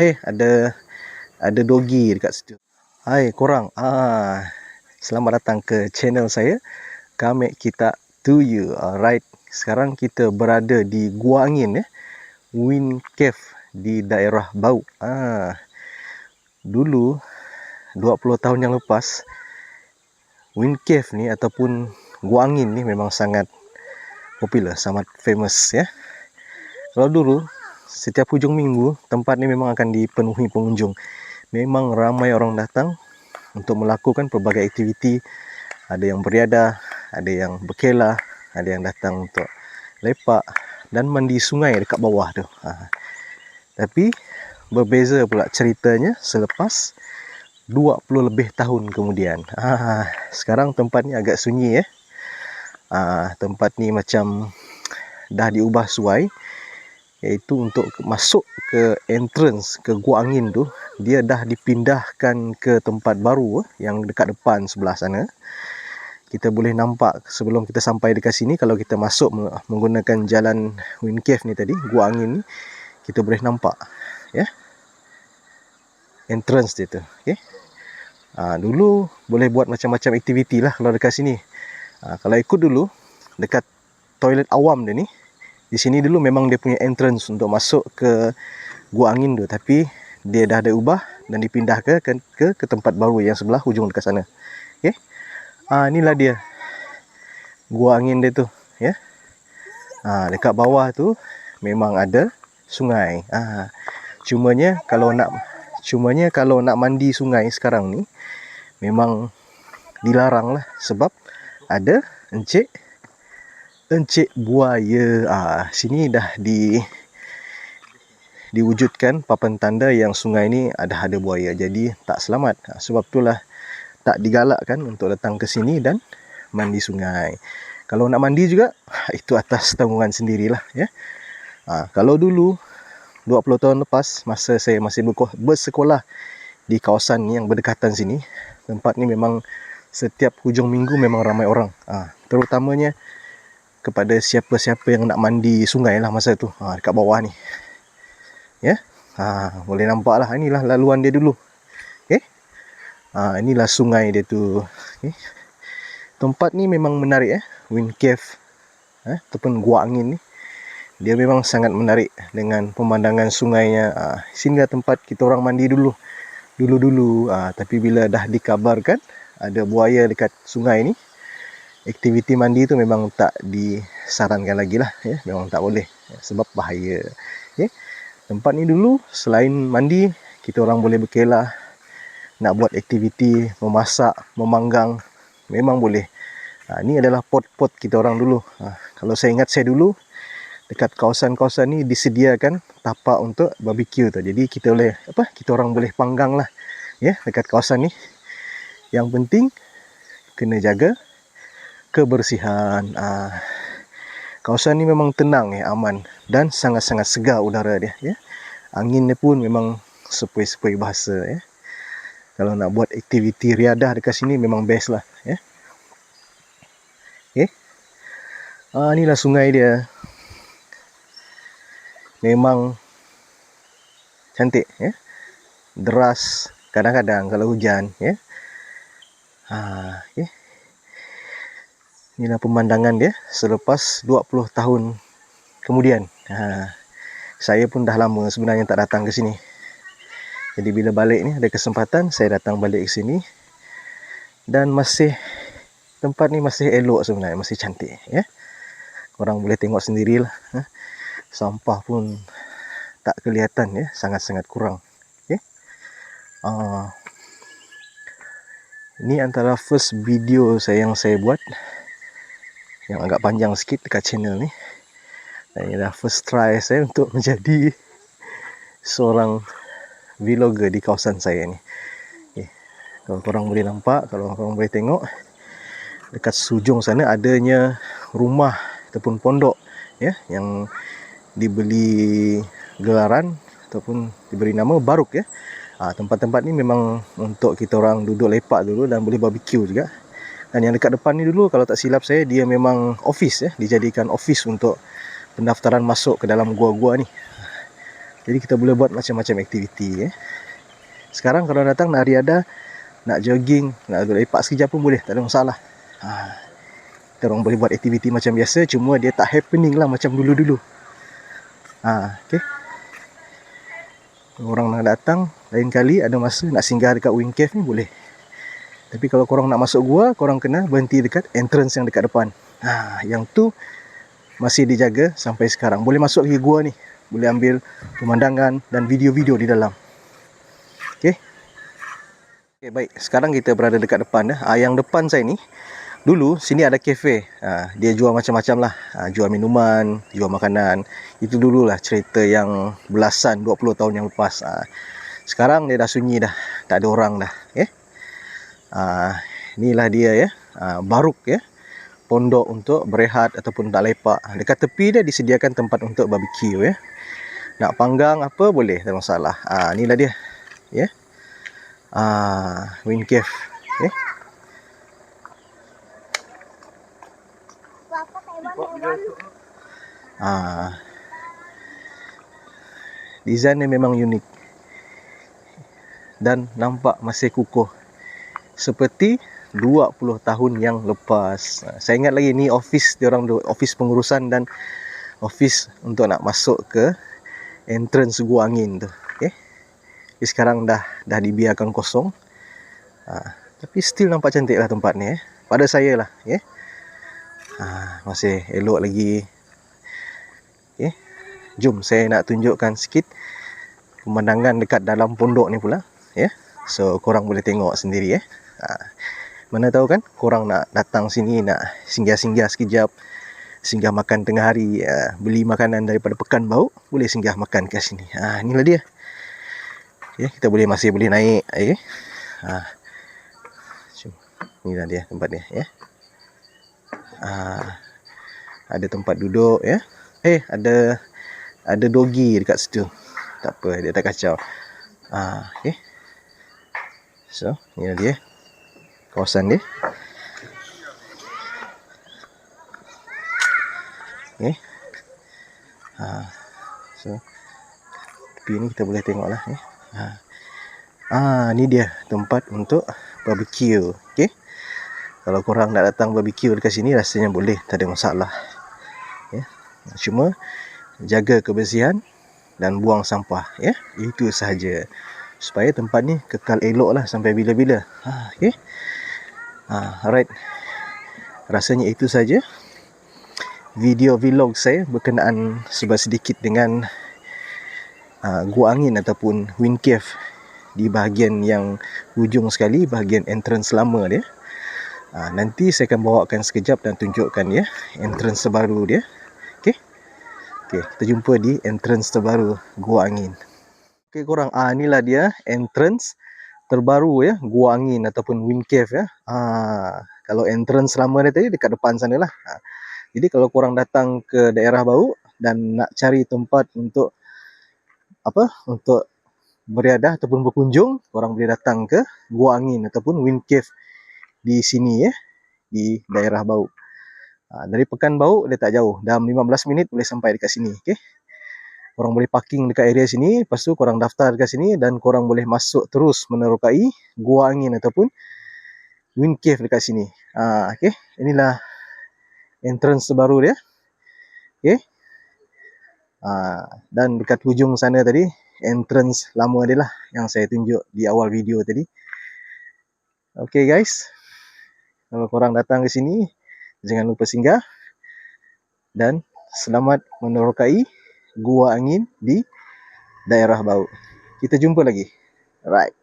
Eh, ada ada dogi dekat situ. Hai korang. Ah, selamat datang ke channel saya. Kami kita to you. Alright. Sekarang kita berada di Gua Angin ya. Wind Cave di daerah Bau. Ah. Dulu 20 tahun yang lepas Wind Cave ni ataupun Gua Angin ni memang sangat popular, sangat famous ya. Kalau dulu setiap hujung minggu tempat ni memang akan dipenuhi pengunjung memang ramai orang datang untuk melakukan pelbagai aktiviti. Ada yang beriadah, ada yang berkelah, ada yang datang untuk lepak dan mandi sungai dekat bawah tu. Ha. Tapi berbeza pula ceritanya selepas 20 lebih tahun kemudian. Ha. Sekarang tempat ni agak sunyi ya. Ha. Tempat ni macam dah diubah suai iaitu untuk masuk ke entrance ke gua angin tu dia dah dipindahkan ke tempat baru eh, yang dekat depan sebelah sana. Kita boleh nampak sebelum kita sampai dekat sini kalau kita masuk menggunakan jalan wind cave ni tadi gua angin ni kita boleh nampak ya. Entrance dia tu okey. Ha, dulu boleh buat macam-macam aktiviti lah kalau dekat sini. Ha, kalau ikut dulu dekat toilet awam dia ni di sini dulu memang dia punya entrance untuk masuk ke gua angin tu tapi dia dah ada ubah dan dipindah ke ke, ke, ke tempat baru yang sebelah hujung dekat sana. Okey. Ah inilah dia. Gua angin dia tu, ya. Ah dekat bawah tu memang ada sungai. Ah cumanya kalau nak cumanya kalau nak mandi sungai sekarang ni memang dilarang lah sebab ada encik encik buaya. Ah, sini dah di diwujudkan papan tanda yang sungai ni ada ada buaya. Jadi tak selamat. Ah, sebab itulah tak digalakkan untuk datang ke sini dan mandi sungai. Kalau nak mandi juga itu atas tanggungan sendirilah ya. Ah, kalau dulu 20 tahun lepas masa saya masih bersekolah di kawasan yang berdekatan sini, tempat ni memang setiap hujung minggu memang ramai orang. Ah, terutamanya kepada siapa-siapa yang nak mandi sungai lah masa tu. Ha, dekat bawah ni. Ya? Ha, boleh nampak lah. Inilah laluan dia dulu. Okay? ha, inilah sungai dia tu. Okay? tempat ni memang menarik eh wind cave eh, ataupun gua angin ni. Dia memang sangat menarik dengan pemandangan sungainya. Ha, sehingga tempat kita orang mandi dulu. Dulu-dulu ha, tapi bila dah dikabarkan ada buaya dekat sungai ni aktiviti mandi tu memang tak disarankan lagi lah ya. Memang tak boleh ya, sebab bahaya ya. Tempat ni dulu selain mandi kita orang boleh berkelah nak buat aktiviti memasak memanggang memang boleh. Ha, ni adalah pot-pot kita orang dulu. Ha, kalau saya ingat saya dulu dekat kawasan-kawasan ni disediakan tapak untuk barbecue tu. Jadi kita boleh apa kita orang boleh panggang lah ya dekat kawasan ni. Yang penting kena jaga kebersihan. Ah, kawasan ni memang tenang ya, aman dan sangat-sangat segar udara dia ya. Angin dia pun memang sepoi-sepoi bahasa ya. Kalau nak buat aktiviti riadah dekat sini memang best lah ya. Okay. Ah, inilah sungai dia. Memang cantik ya. Deras kadang-kadang kalau hujan ya. Okay. Inilah pemandangan dia selepas 20 tahun kemudian. Ha, saya pun dah lama sebenarnya tak datang ke sini. Jadi bila balik ni ada kesempatan saya datang balik ke sini dan masih tempat ni masih elok sebenarnya, masih cantik ya. Korang boleh tengok sendirilah. Ha. Sampah pun tak kelihatan ya, sangat-sangat kurang. Okay. Uh, ini antara first video saya yang saya buat yang agak panjang sikit dekat channel ni dan ini adalah first try saya untuk menjadi seorang vlogger di kawasan saya ni okay. kalau korang boleh nampak kalau korang boleh tengok dekat sujung sana adanya rumah ataupun pondok ya yang dibeli gelaran ataupun diberi nama Baruk ya. Ha, tempat-tempat ni memang untuk kita orang duduk lepak dulu dan boleh barbecue juga. Dan yang dekat depan ni dulu kalau tak silap saya dia memang office ya, dijadikan office untuk pendaftaran masuk ke dalam gua-gua ni. Jadi kita boleh buat macam-macam aktiviti eh. Sekarang kalau datang nak riada, nak jogging, nak lepak sekejap pun boleh, tak ada masalah. Ha. Kita orang boleh buat aktiviti macam biasa, cuma dia tak happening lah macam dulu-dulu. Ha, okay. Orang nak datang, lain kali ada masa nak singgah dekat Wing Cave ni boleh. Tapi kalau korang nak masuk gua, korang kena berhenti dekat entrance yang dekat depan. Ha, yang tu masih dijaga sampai sekarang. Boleh masuk lagi gua ni. Boleh ambil pemandangan dan video-video di dalam. Okey. Okey, baik. Sekarang kita berada dekat depan dah. Ha, yang depan saya ni dulu sini ada kafe. Ha, dia jual macam-macam lah. Ha, jual minuman, jual makanan. Itu dululah cerita yang belasan 20 tahun yang lepas. Ha, sekarang dia dah sunyi dah. Tak ada orang dah. Okay? Uh, inilah dia ya. Uh, baruk ya. Pondok untuk berehat ataupun tak lepak. Dekat tepi dia disediakan tempat untuk barbecue ya. Nak panggang apa boleh, tak masalah. Ah, uh, inilah dia. Ya. Uh, Wind Cave. Ya. Ah. Desain dia memang unik. Dan nampak masih kukuh seperti 20 tahun yang lepas. Saya ingat lagi ni office dia orang office pengurusan dan office untuk nak masuk ke entrance gua angin tu. Okey. Sekarang dah dah dibiarkan kosong. Ha, tapi still nampak cantik lah tempat ni eh. Pada saya lah. Okay? Ha, masih elok lagi. Okey. Jom saya nak tunjukkan sikit pemandangan dekat dalam pondok ni pula, ya. So korang boleh tengok sendiri eh. Ha, mana tahu kan korang nak datang sini nak singgah-singgah sekejap singgah makan tengah hari uh, beli makanan daripada pekan bau boleh singgah makan ke sini. Ha inilah dia. Okay, kita boleh masih boleh naik okey. Ha. Inilah dia tempat dia ya. Ha, ada tempat duduk ya. Eh ada ada dogi dekat situ. Tak apa dia tak kacau. Ha okey. So inilah dia kawasan. Okay. Ha. So, tepi ni kita boleh tengok lah. Eh. Ha. Ah, ni dia tempat untuk barbecue. Okay. Kalau korang nak datang barbecue dekat sini, rasanya boleh. Tak ada masalah. Ya. Cuma, jaga kebersihan dan buang sampah. Ya. Itu sahaja. Supaya tempat ni kekal elok lah sampai bila-bila. Ha, okay. Ha, alright. Rasanya itu saja video vlog saya berkenaan sebab sedikit dengan uh, gua angin ataupun wind cave di bahagian yang hujung sekali, bahagian entrance lama dia. Uh, nanti saya akan bawakan sekejap dan tunjukkan ya entrance terbaru dia. Okey. Okey, kita jumpa di entrance terbaru gua angin. Okey korang, ah inilah dia entrance terbaru ya. Gua angin ataupun wind cave ya. Ha, kalau entrance lama dia tadi dekat depan sana lah. Ha, jadi kalau korang datang ke daerah bau dan nak cari tempat untuk apa untuk beriadah ataupun berkunjung korang boleh datang ke gua angin ataupun wind cave di sini ya di daerah bau. Ha, dari pekan bau dia tak jauh. Dalam 15 minit boleh sampai dekat sini okey korang boleh parking dekat area sini lepas tu korang daftar dekat sini dan korang boleh masuk terus menerokai gua angin ataupun wind cave dekat sini. Ha, okay. inilah entrance terbaru dia. Okay. ha, dan dekat hujung sana tadi entrance lama dia lah yang saya tunjuk di awal video tadi. Okay guys. Kalau korang datang ke sini jangan lupa singgah. Dan selamat menerokai gua angin di daerah bau. Kita jumpa lagi. Alright.